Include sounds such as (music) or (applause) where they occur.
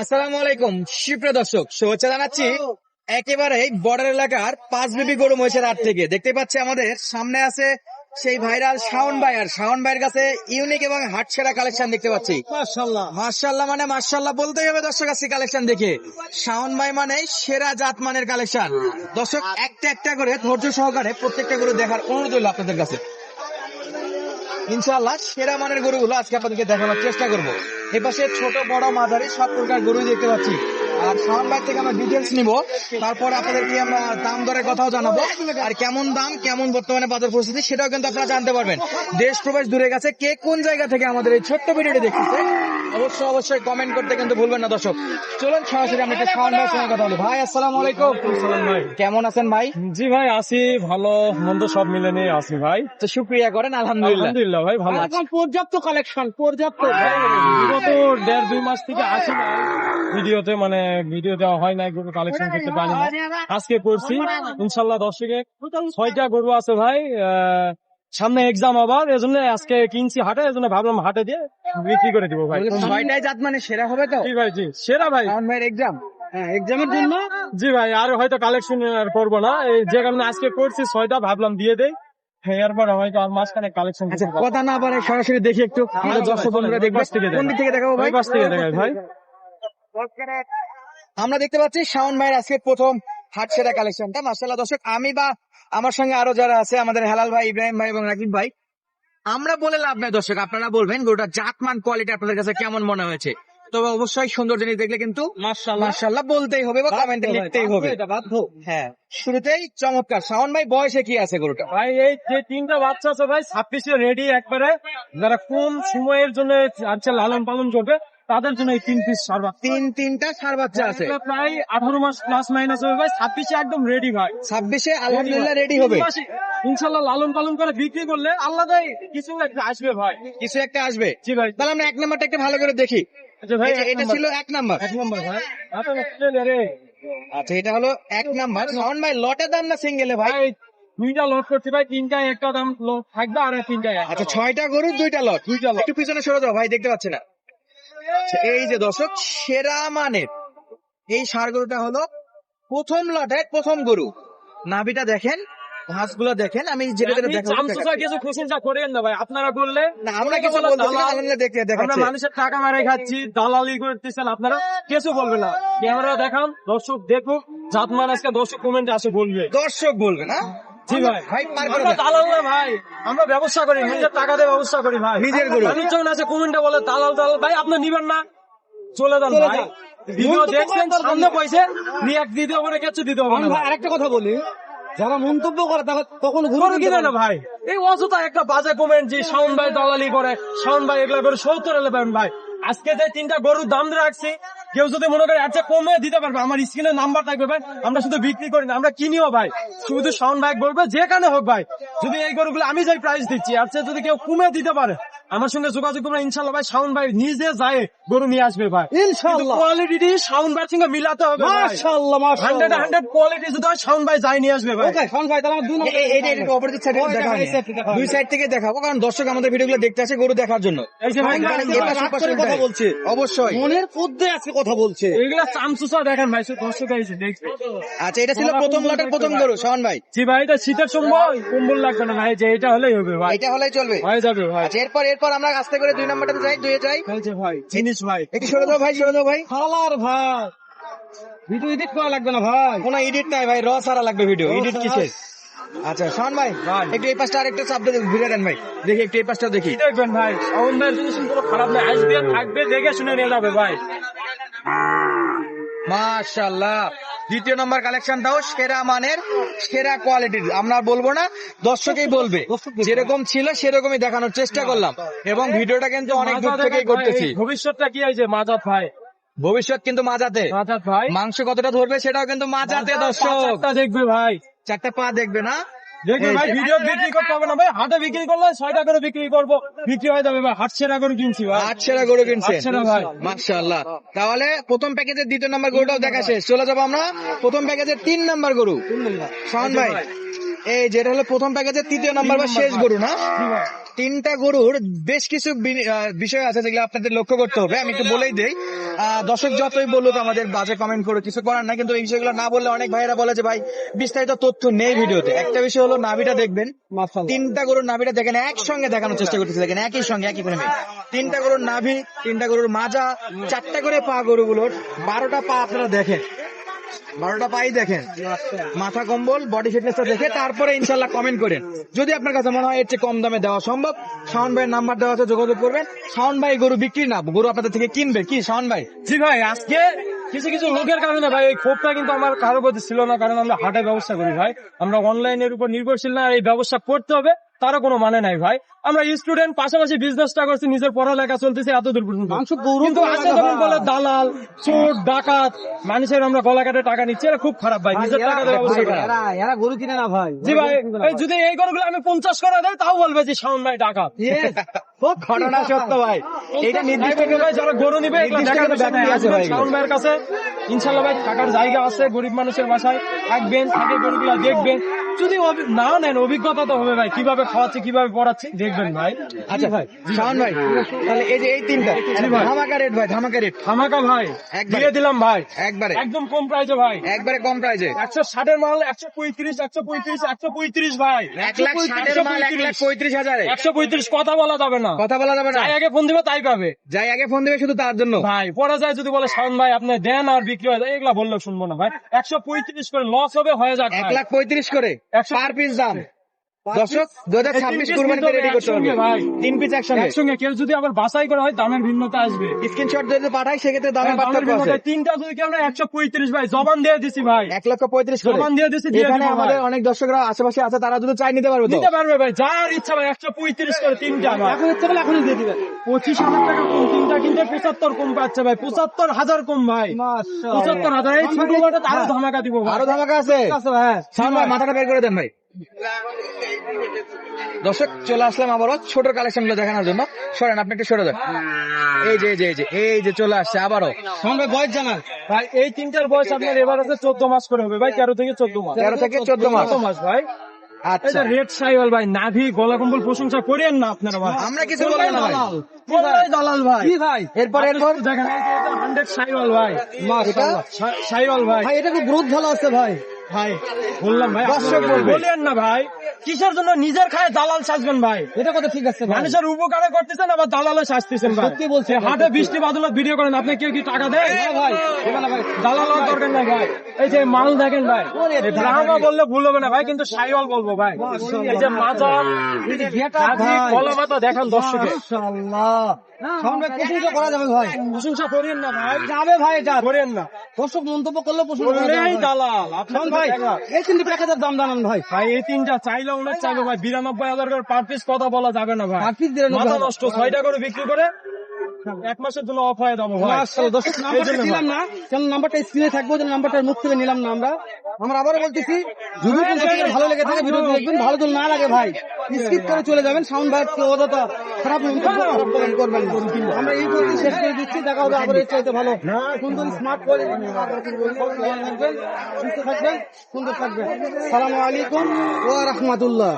আসসালামু আলাইকুম সুপ্রিয় দর্শক শুভেচ্ছা জানাচ্ছি একেবারে বর্ডার এলাকার পাঁচ বিবি গরু মহিষের হাট থেকে। দেখতে পাচ্ছি আমাদের সামনে আছে সেই ভাইরাল শাওন ভাই আর শাওন ভাইয়ের কাছে ইউনিক এবং হাট সেরা কালেকশন দেখতে পাচ্ছি। মার্শাল্লাহ মানে মার্শাল্লাহ বলতেই হবে দর্শক আজকে কালেকশন দেখে। শাওন ভাই মানে সেরা জাত মানের কালেকশন। দর্শক একটা একটা করে ধৈর্য সহকারে প্রত্যেকটা গরু দেখার অনুরোধ হলো আপনাদের কাছে। ইনশাআল্লাহ সেরা মানের গরুগুলো আজকে আপনাদেরকে দেখানোর চেষ্টা করব। এপাশে ছোট, বড়, মাঝারি সব প্রকার গরু দেখতে পাচ্ছি। আর সামান ভাই থেকে আমরা ডিটেলস নিব। তারপর আপনাদেরকে আমরা দাম দরের কথাও জানাব। আর কেমন দাম, কেমন বর্তমানে বাজার পরিস্থিতি সেটাও কিন্তু আপনারা জানতে পারবেন। দেশ প্রবেশ দূরে গেছে কে কোন জায়গা থেকে আমাদের এই ছোট্ট ভিডিওটি দেখতেছে অবশ্যই অবশ্যই কমেন্ট করতে কিন্তু ভুলবেন না দর্শক। চলুন সরাসরি আমরা একটা শাওন ভাইয়ের সঙ্গে কথা বলি। ভাই আসসালামু আলাইকুম। ভাই। কেমন আছেন ভাই? জি ভাই আছি। ভালো মন্দ সব মিলে নিয়ে আছি ভাই। তো শুক্রিয়া করেন আলহামদুলিল্লাহ। আলহামদুলিল্লাহ ভাই ভালো আছি। পর্যাপ্ত কালেকশন পর্যাপ্ত। বিগত দেড় দুই মাস থেকে আসি না। ভিডিওতে মানে ভিডিও দেওয়া হয় নাই গরু কালেকশন করতে পারি না। আজকে করছি। ইনশাল্লাহ দর্শকে ছয়টা গরু আছে ভাই। আহ, সামনে এক্সাম আবার এজন্য আজকে কিনছি হাটে এজন্য ভাবলাম হাটে দিয়ে বিক্রি করে দিব ভাই। ছয়টাই জাত মানে সেরা হবে তো? জি ভাই জি সেরা ভাই। ভাইয়ের এক্সাম হ্যাঁ এক্সামের জন্য? জি ভাই আর হয়তো কালেকশন আর করব না। যে কারণে আজকে করছি ছয়টা ভাবলাম দিয়ে দেই। হ্যাঁ এরপর হয়তো আর মাঝখানে কালেকশন আচ্ছা কথা না পারে সরাসরি দেখি একটু। আমাদের দর্শক বন্ধুরা দেখবে। থেকে দেখাবো। কোন দিক থেকে দেখাবো ভাই? পাশ থেকে দেখাই ভাই। আমরা দেখতে পাচ্ছি শাওন ভাইয়ের আজকে প্রথম হাট সেরা কালেকশনটা মার্শাল্লাহ দর্শক আমি বা আমার সঙ্গে আরও যারা আছে আমাদের হেলাল ভাই ইব্রাহিম ভাই এবং রাকিব ভাই আমরা বলে লাভ নাই দর্শক আপনারা বলবেন গরুটা জাতমান কোয়ালিটি আপনাদের কাছে কেমন মনে হয়েছে? তবে অবশ্যই সুন্দর জিনিস দেখলে কিন্তু মার্শাল্লাহ বলতেই হবে বা কমেন্টে লিখতেই হবে। হ্যাঁ শুরুতেই চমৎকার। শাওন ভাই বয়সে কি আছে গরুটা? ভাই এই যে তিনটা বাচ্চা আছে ভাই ছাব্বিশে রেডি একবারে। যারা কম সময়ের জন্য আচ্ছা লালন পালন করবে তাদের জন্য এই তিন পিস সার বাচ্চা তিন তিনটা সার বাচ্চা আছে। এগুলো প্রায় আঠারো মাস প্লাস মাইনাস হবে ভাই। ছাব্বিশে একদম রেডি ভাই। ছাব্বিশে আলহামদুলিল্লাহ রেডি হবে। ইনশাল্লাহ লালন পালন করে বিক্রি করলে আল্লাহ কিছু একটা আসবে ভাই। কিছু একটা আসবে। জি ভাই। তাহলে আমরা এক নাম্বারটা একটু ভালো করে দেখি। আচ্ছা ভাই এটা। ছিল এক নাম্বার। এক নম্বর ভাই। আচ্ছা। আচ্ছা এটা হলো এক নাম্বার। শাওন ভাই লটের দাম না সিঙ্গেলে ভাই? দুইটা লট করছি ভাই। তিনটায় একটা দাম লোড থাকবে আর একটা আচ্ছা ছয়টা গরু দুইটা লট দুইটা লট একটু পিছনে সরে যাও ভাই দেখতে পাচ্ছি না। আচ্ছা, এই যে দর্শক সেরা মানের এই সার গরুটা হলো প্রথম লটের প্রথম গরু। নাভিটা দেখেন ঘাসগুলো দেখেন আমি যেটা যেটা। কিছু প্রশংসা করেন না ভাই আপনারা করলে না আমরা কিছু বলে বলতেছি না আলহামদুলিল্লাহ দেখতে দেখাচ্ছি। মানুষের টাকা মারাই খাচ্ছি দালালি করতেছেন আপনারা কিছু বলবে না। ক্যামেরা দেখান দর্শক দেখুক জাতমান আজকে দর্শক কমেন্টে আসে বলবে। দর্শক বলবে না? জি ভাই। ভাই পার করে দালাল না ভাই। আমরা ব্যবসা করি নিজের টাকা দিয়ে ব্যবসা করি ভাই নিজের গরু। মানুষজন আছে কমেন্টে বলে দালাল দালাল। ভাই আপনি নিবেন না। চলে যান ভাই। ভিডিও দেখছেন সামনে পয়সা রিয়াক্ট দিতে হবে না কিছু দিতে হবে না আরেকটা কথা বলি। যারা মন্তব্য করে তখন গরু কিনে না ভাই? এই অযথা একটা বাজে কমেন্ট যে শাওন ভাই দালালি করে শাওন ভাই এগুলা করে সত্তর এলে ভাই। আজকে যে তিনটা গরুর দাম রাখছি কেউ যদি মনে করে একটা কমে দিতে পারবে, আমার স্ক্রিনের নাম্বার থাকবে ভাই আমরা শুধু বিক্রি করি না, আমরা কিনিও ভাই। শুধু সাউন্ড ভাই বলব, যেখানে হোক ভাই। যদি এই গরুগুলো আমি যাই প্রাইস দিচ্ছি আচ্ছা যদি কেউ কমে দিতে পারে আমার সঙ্গে যোগাযোগ করবে ইনশাল্লাহ ভাই শাওন ভাই নিজে যায় গরু নিয়ে আসবে ভাই। ইনশাআল্লাহ। কোয়ালিটি শাওন ভাইয়ের সঙ্গে মিলাতে হবে মাশাআল্লাহ মাশাআল্লাহ। হান্ড্রেড কোয়ালিটি যদি হয় শাওন ভাই যাই নিয়ে আসবে ভাই। ওকে শোন ভাই তাহলে দুই এ- এ- এটা একটু অপোজিট সাইডে ওই দেখা দেখা, হয়নি। এই side থেকে দেখা দুই সাইড থেকে দেখাবো কারণ দর্শক আমাদের ভিডিওগুলো দেখতে আসে গরু দেখার জন্য। এই যে ভাই এপাশ করে কথা বলছে। অবশ্যই। মনের মধ্যে আজকে কথা বলছে। এগুলা চামচুসা দেখেন ভাই দর্শক এসে দেখবে আচ্ছা এটা ছিল প্রথম লটের প্রথম গরু শাওন ভাই। জি ভাই এটা শীতের সময় কম্বল লাগবে না ভাই যে এটা হলেই হবে ভাই। এটা হলেই চলবে। হয়ে যাবে ভাই। আচ্ছা এরপর এরপর আমরা আস্তে করে দুই নাম্বারটাতে যাই দুয়ে যাই। হয়েছে ভাই জিনিস ভাই। একটু সরে দাও ভাই সরে দাও ভাই। হালার ভাই। ভিডিও এডিট করা লাগবে না ভাই। কোনো এডিট নাই ভাই র সারা লাগবে ভিডিও এডিট। কিসের? আচ্ছা শাওন ভাই। একটু এই পাশটা আরেকটু চাপ দিয়ে ঘুরে দেন ভাই। দেখি একটু এই পাশটা দেখি। দেখবেন ভাই? খারাপ আসবে থাকবে দেখে শুনে নিয়ে যাবে ভাই। মাশাআল্লাহ দ্বিতীয় নম্বর কালেকশনটাও সেরা মানের সেরা কোয়ালিটির আমরা বলব না দর্শকেই বলবে। যেরকম ছিল সেরকমই দেখানোর চেষ্টা করলাম। এবং ভিডিওটা কিন্তু অনেক দূর থেকেই করতেছি ভবিষ্যৎটা কি হয়েছে মাজাত ভাই? ভবিষ্যৎ কিন্তু মাজাতে মাজাত ভাই। মাংস কতটা ধরবে সেটাও কিন্তু মাজাতে দর্শক। দেখবে ভাই। চারটা পা দেখবে না? দেখবে ভাই ভিডিও বিক্রি করতে হবে না ভাই। হাটে বিক্রি করলে ছয়টা করে বিক্রি করব। বিক্রি হয়ে যাবে ভাই হাট সেরা করে কিনছি ভাই। আট সেরা গরু কিনছে ভাই। মাশাআল্লাহ। তাহলে প্রথম প্যাকেজের দ্বিতীয় নাম্বার গরুটাও দেখা শেষ। চলে যাব আমরা প্রথম প্যাকেজের তিন নাম্বার গরু। শাওন ভাই এই যেটা হলো প্রথম প্যাকেজের তৃতীয় নাম্বার বা শেষ গরু না। তিনটা গরুর বেশ কিছু বিষয় আছে যেগুলো আপনাদের লক্ষ্য করতে হবে। আমি একটু বলেই দেই। দর্শক যতই বলুক আমাদের বাজে কমেন্ট করে কিছু করার না কিন্তু এই বিষয়গুলো না বললে অনেক ভাইয়েরা বলে যে ভাই বিস্তারিত তথ্য নেই ভিডিওতে। একটা বিষয় হলো নাভিটা দেখবেন। তিনটা গরুর নাভিটা দেখেন একসঙ্গে দেখানোর চেষ্টা করতেছে। দেখেন একই সঙ্গে একই করে তিনটা গরুর নাভি তিনটা গরুর মাজা চারটা করে পা গরুগুলোর বারোটা পা আপনারা দেখেন। বারোটা পাই দেখেন। মাথা কম্বল বডি ফিটনেসটা দেখে তারপরে ইনশাল্লাহ কমেন্ট করেন। যদি আপনার কাছে মনে হয় এর চেয়ে কম দামে দেওয়া সম্ভব, শাওন ভাইয়ের নাম্বার দেওয়া আছে, যোগাযোগ করবেন। শাওন ভাই গরু বিক্রি না, গরু আপনাদের থেকে কিনবে। কি, শাওন ভাই? জি ভাই, আজকে কিছু কিছু লোকের কারণে ভাই, এই ক্ষোভটা কিন্তু আমার কারও প্রতি ছিল না, কারণ আমরা হাটের ব্যবস্থা করি ভাই। আমরা অনলাইনের উপর নির্ভরশীল না এই ব্যবস্থা করতে হবে। তারও কোনো মানে নাই ভাই। আমরা স্টুডেন্ট পাশাপাশি বিজনেসটা করছি নিজের পড়ালেখা চলতেছে এত দূর পর্যন্ত কিন্তু আছে যখন বলে দালাল চোর ডাকাত মানুষের আমরা গলা কাটে টাকা নিচ্ছি এটা খুব খারাপ ভাই নিজের টাকা। এরা গরু কিনে না ভাই। জি ভাই এই যদি এই গরুগুলো আমি পঞ্চাশ করে দেয় তাও বলবে যে শাওন ভাই ডাকাত। (laughs) ঘটনা সত্য ভাই। এটা নির্দিষ্ট ভাই, যারা গরু নিবে শাওন ভাইয়ের কাছে। ইনশাল্লাহ ভাই থাকার জায়গা আছে গরিব মানুষের বাসায়। থাকবেন থাকে গরুগুলা দেখবেন। যদি না নেন অভিজ্ঞতা তো হবে ভাই। কীভাবে খাওয়াচ্ছি কীভাবে পড়াচ্ছি দেখবেন ভাই। আচ্ছা ভাই শাওন ভাই তাহলে এই যে এই তিনটা ধামাকা রেট ভাই ধামাকা রেট হামাকা ভাই। দিয়ে দিলাম ভাই। একবারে। একদম কম প্রাইজে ভাই। একবারে কম প্রাইজে একশো ষাটের মাল একশো পঁয়ত্রিশ একশো পঁয়ত্রিশ একশো পঁয়ত্রিশ ভাই। এক লাখ ষাটের মাল এক লাখ পঁয়ত্রিশ হাজারে। একশো পঁয়ত্রিশ কথা বলা যাবে না। কথা বলা যাবে না। যাই আগে ফোন দিবে তাই পাবে। যাই আগে ফোন দিবে শুধু তার জন্য। ভাই পড়া যায় যদি বলে শাওন ভাই আপনি দেন আর বিক্রি হয় এগুলা বললে শুনব না ভাই। একশো পঁয়ত্রিশ করে লস হবে হয়ে যাক এক লাখ পঁয়ত্রিশ করে। পার পিস দাম দর্শক দু হাজার ছাব্বিশ কুরবানিতে রেডি করতে একসঙ্গে ভাই। তিন পিস একসঙ্গে। একসঙ্গে। কেউ যদি আবার বাছাই করা হয় দামের ভিন্নতা আসবে। স্ক্রিনশট যদি পাঠাই সেক্ষেত্রে দামের দামের পার্থক্য আছে। তিনটা যদি কি একশো পঁয়ত্রিশ ভাই। জবান দিয়ে দিছি ভাই। এক লক্ষ পঁয়ত্রিশ জবান দিয়ে দিছি, এখানে আমাদের অনেক দর্শকরা আশেপাশে আছে তারা যদি চাই নিতে পারবে নিতে পারবে ভাই। যার ইচ্ছা ভাই একশো পঁয়ত্রিশ করে তিনটা এখন ইচ্ছে করলে এখনই দিয়ে দিবেন। পঁচিশ হাজার টাকা কম তিনটা কিনতে পঁচাত্তর কম পাচ্ছে ভাই। পঁচাত্তর হাজার কম ভাই। পঁচাত্তর হাজার। এই ছোট আরও ধামাকা দিব আরও ধামাকা আছে? মাথাটা বের করে দেন ভাই। দর্শক চলে আসলাম আবারও ছোট কালেকশনগুলো দেখানোর জন্য। সরেন আপনি একটু সরে দেন। এই যে এই যে এই যে চলে আসছে আবারও। ভাই বয়স জানান ভাই এই তিনটার বয়স আপনার এবার আছে চোদ্দ মাস করে হবে। ভাই তেরো থেকে চোদ্দ মাস। 13 থেকে 14 মাস। মাস ভাই। আচ্ছা। রেড সাইওয়াল ভাই নাভি গলা কম্বল প্রশংসা করেন না আপনারা ভাই। আমরা কিছু বলব না ভাই। বললেই ভাই। কি ভাই? এরপর এরপর? দেখেন হান্ড্রেড সাইওয়াল ভাই। মাশাআল্লাহ। সাইওয়াল ভাই। ভাই এটা খুব গ্রোথ ভালো আছে ভাই। ভাই বললাম ভাই দর্শক বলেন না ভাই। কিসের জন্য নিজের খায় দালাল সাজবেন ভাই? এটা কথা ঠিক আছে মানুষের উপকারে করতেছেন আবার দালালে সাজতেছেন ভাই। সত্যি বলছি হাটে বৃষ্টি বাদলত ভিডিও করেন আপনি কেউ কি টাকা দেয় ভাই দালাল দরকার নাই ভাই। এই যে মাল দেখেন ভাই ড্রামা বললে ভুল হবে না ভাই কিন্তু সাইওয়াল বলব ভাই। এই যে মাজা মাথা দেখান দর্শকে। করা যাবে ভাই। প্রশংসা করেন না ভাই। যাবে ভাই এটা করেন না। দর্শক মন্তব্য করলে প্রশংসা করা যাবে বললেই ভাই। দালাল আপনার ভাই ভাই এই তিনটি এক হাজার দাম জানান ভাই। ভাই এই তিনটা চাইলে অনেক চাইবে ভাই। বিরানব্বই হাজার করে পার পিস কথা বলা যাবে না ভাই। Per piece 92 মাথা নষ্ট ছয়টা করে বিক্রি করে এক মাসের জন্য অফ হয়ে যাব দর্শক নাম্বারটা দিলাম না। কেন নাম্বারটা স্ক্রিনে থাকব মুখ থেকে নিলাম না আমরা। আমরা আবারও বলতেছি যদি ভালো লেগে থাকে ভিডিও দেখবেন ভালো না লাগে ভাই। স্কিপ করে চলে যাবেন, সাউন্ড ভাই অযথা খারাপ কমেন্ট করবেন না। আমরা এই পর্যন্ত শেষ করে দিচ্ছি, দেখা হবে আবার এর চাইতে ভালো। সুন্দর স্মার্ট করে সুস্থ থাকবেন, সুন্দর থাকবেন। সালামু আলাইকুম ওয়া রাহমাতুল্লাহ।